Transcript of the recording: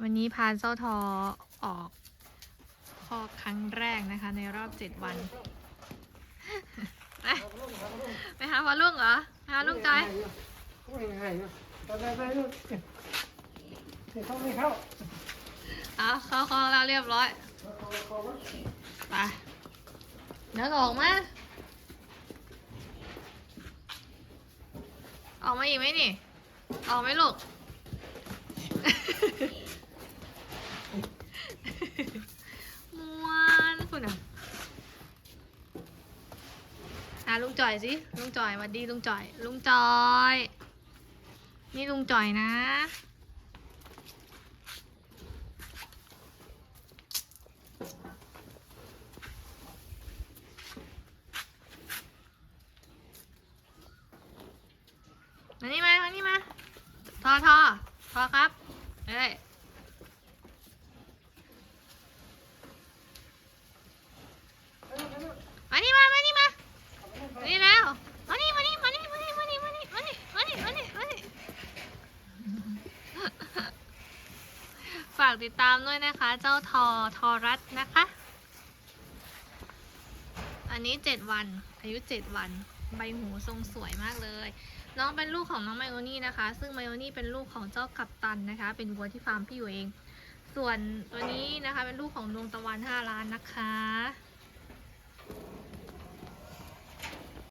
วันนี้พานเจ้าทอออกคอกครั้งแรกนะคะ ในรอบเจ็ดวัน ไปไปหาพอลุงเหรอหาลุงจอยไม่ง่ายนะตอนแรกไปนู่นนี่เขาไม่เข้าเอาเข้าคลอกแล้วเรียบร้อยไปเดินออกมาออกมาอีกไหมนี่ ออกไหมลูก มวนคุณอะหาลุงจ่อยสิลุงจ่อยหวัดดีลุงจ่อย ลุงจ่อย นี่ลุงจ่อยนะมานี่มามานี่มา ทอทอทอครับ เอ้ยมานี่มา มานี่ากติดตามด้วยนะคะ เจ้าทอทอรัตน์นะคะ อันนี้เจ็ดวัน อายุเจ็ดวัน ใบหูทรงสวยมากเลย น้องเป็นลูกของน้องไมโอนี่นะคะ ซึ่งไมโอนี่เป็นลูกของเจ้ากัปตันนะคะ เป็นวัวที่ฟาร์มพี่อยู่เอง ส่วนตัวนี้นะคะเป็นลูกของดวงตะวันห้าล้านนะคะ